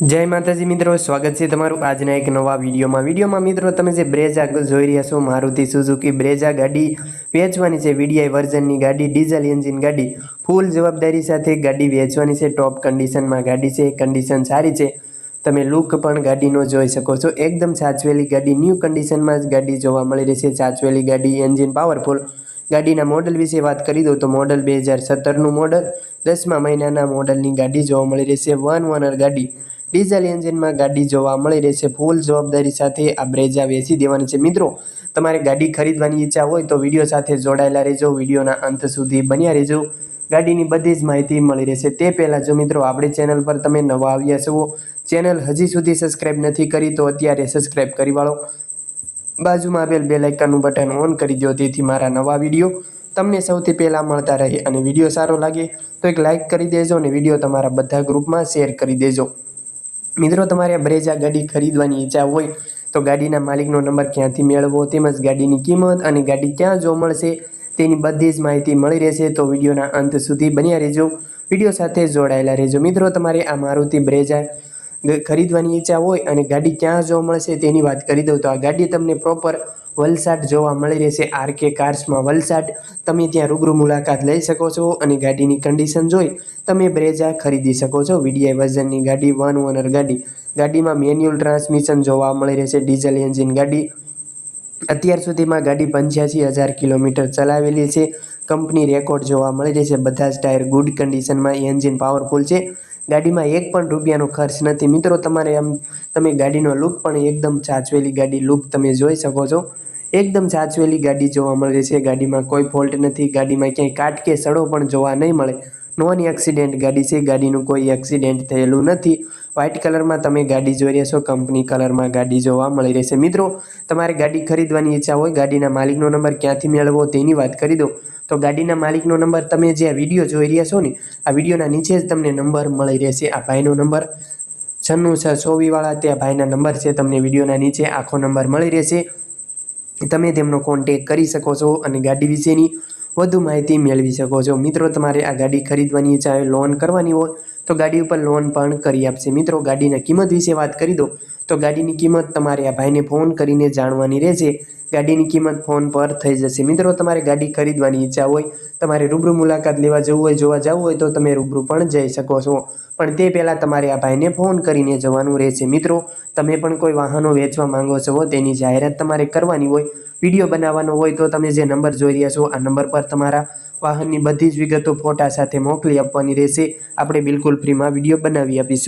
જય માતાજી મિત્રો, સ્વાગત છે તમારું આજના એક નવા વિડીયોમાં. વિડીયોમાં મિત્રો, તમે જે બ્રેઝા જોઈ રહ્યા છો, મારુતિ સુઝુકી બ્રેઝા ગાડી વેચવાની છે, વીડીઆઈ વર્ઝનની ગાડી, ડીઝલ એન્જિન ગાડી, ફૂલ જવાબદારી સાથે ગાડી વેચવાની છે, ટોપ કન્ડિશનમાં ગાડી છે, કન્ડિશન સારી છે. તમે લુક પણ ગાડીનો જોઈ શકો છો. એકદમ સાચવેલી ગાડી, ન્યૂ કન્ડિશનમાં જ ગાડી જોવા મળી રહી છે. સાચવેલી ગાડી, એન્જિન પાવરફુલ. ગાડીના મોડલ વિશે વાત કરી દઉં તો મોડલ બે હજાર સત્તરનું મોડલ, દસમા મહિનાના મોડલની ગાડી જોવા મળી રહેશે વન ઓનર ગાડી. ડીઝલ એન્જિનમાં ગાડી જોવા મળી રહેશે ફૂલ જવાબદારી સાથે આ બ્રેઝા વેચી દેવાની છે. મિત્રો, તમારે ગાડી ખરીદવાની ઈચ્છા હોય તો વીડિયો સાથે જોડાયેલા રહેજો. વિડીયોના અંત સુધી બન્યા રહેજો. ગાડીની બધી જ માહિતી મળી રહેશે. તે પહેલાં જો મિત્રો, આપણી ચેનલ પર તમે નવા આવ્યા છો, ચેનલ હજી સુધી સબસ્ક્રાઈબ નથી કરી તો અત્યારે સબસ્ક્રાઈબ કરી વાળો. બાજુમાં આપેલ બે લાઇકનનું બટન ઓન કરી દો. તેથી મારા નવા વીડિયો તમને સૌથી પહેલાં મળતા રહે અને વીડિયો સારો લાગે તો એક લાઇક કરી દેજો અને વીડિયો તમારા બધા ગ્રુપમાં શેર કરી દેજો. મિત્રો, તમારે બ્રેજા ગાડી ખરીદવાની ઈચ્છા હોય, તો ગાડીના માલિકનો નંબર ક્યાંથી મેળવવો તેમજ ગાડીની કિંમત અને ગાડી ક્યાં જોવા મળશે તેની બધી જ માહિતી મળી રહેશે. તો વિડીયોના અંત સુધી બન્યા રહેજો. વીડિયો સાથે જોડાયેલા રહેજો. મિત્રો, તમારે આ મારુતિ બ્રેઝા ખરીદવાની ઈચ્છા હોય અને ગાડી ક્યાં જોવા મળશે તેની વાત કરી દઉં તો આ ગાડી તમને પ્રોપર વલસાડ જોવા મળી રહેશે. R K કાર્સમાં Valsad. તમે ત્યાં રૂબરૂ મુલાકાત લઈ શકો છો અને ગાડીની કન્ડિશન જોઈ તમે બ્રેઝા ખરીદી શકો છો. વીડીઆઈ વર્ઝનની ગાડી વન ઓનર ગાડી. ગાડીમાં મેન્યુઅલ ટ્રાન્સમિશન જોવા મળી રહેશે. ડીઝલ એન્જિન ગાડી. અત્યાર સુધીમાં ગાડી પંચ્યાસી હજાર કિલોમીટર ચલાવેલી છે. કંપની રેકોર્ડ જોવા મળી રહેશે. બધા જ ટાયર ગુડ કન્ડિશનમાં એન્જિન પાવરફુલ છે. ગાડીમાં એક પણ રૂપિયાનો ખર્ચ નથી. મિત્રો, તમારે આમ, તમે ગાડીનો લુક પણ એકદમ સાચવેલી ગાડી લુક તમે જોઈ શકો છો. એકદમ સાચવેલી ગાડી જોવા મળે છે. ગાડીમાં કોઈ ફોલ્ટ નથી. ગાડીમાં ક્યાંય કાટ કે સડો પણ જોવા નહીં મળે. નોન એક્સિડેન્ટ ગાડી છે. ગાડીનું કોઈ એક્સિડેન્ટ થયેલું નથી. વ્હાઇટ કલરમાં તમે ગાડી જોઈ રહ્યા છો. કંપની કલરમાં ગાડી જોવા મળી રહેશે મિત્રો, તમારે ગાડી ખરીદવાની ઈચ્છા હોય, ગાડીના માલિકનો નંબર ક્યાંથી મેળવવો તેની વાત કરી દો તો ગાડીના માલિકનો નંબર તમે જે આ વીડિયો જોઈ રહ્યા છો ને, આ વિડીયોના નીચે જ તમને નંબર મળી રહેશે, આ ભાઈનો નંબર. છન્નું છ ચોવીવાળા, તે ભાઈના નંબર છે, તમને વિડીયોના નીચે આખો નંબર મળી રહેશે. તમે તેમનો કોન્ટેક કરી શકો છો અને ગાડી વિશેની વધુ માહિતી મેળવી શકો છો. મિત્રો, તમારે આ ગાડી ખરીદવાની ચાહે લોન કરવાની હોય તો ગાડી ઉપર લોન પણ કરી આપશે. મિત્રો, ગાડીના કિંમત વિશે વાત કરી દો. તો ગાડીની કિંમત તમારે આ ભાઈને ફોન કરીને જાણવાની રહેશે. ગાડીની કિંમત ફોન પર થઈ જશે. મિત્રો, તમારે ગાડી ખરીદવાની ઈચ્છા હોય, તમારે રૂબરૂ મુલાકાત લેવા જવું હોય, જોવા જવું હોય, તો તમે રૂબરૂ પણ જઈ શકો છો. પણ તે પહેલાં તમારે આ ભાઈને ફોન કરીને જવાનું રહેશે. મિત્રો, તમે પણ કોઈ વાહનો વેચવા માંગો છો, તેની જાહેરાત તમારે કરવાની હોય, વીડિયો બનાવવાનો હોય, તો તમે જે નંબર જોઈ રહ્યા છો, આ નંબર પર તમારા વાહનની બધી જ વિગતો ફોટા સાથે મોકલી આપવાની રહેશે. આપણે બિલકુલ ફ્રીમાં વીડિયો બનાવી આપીશું.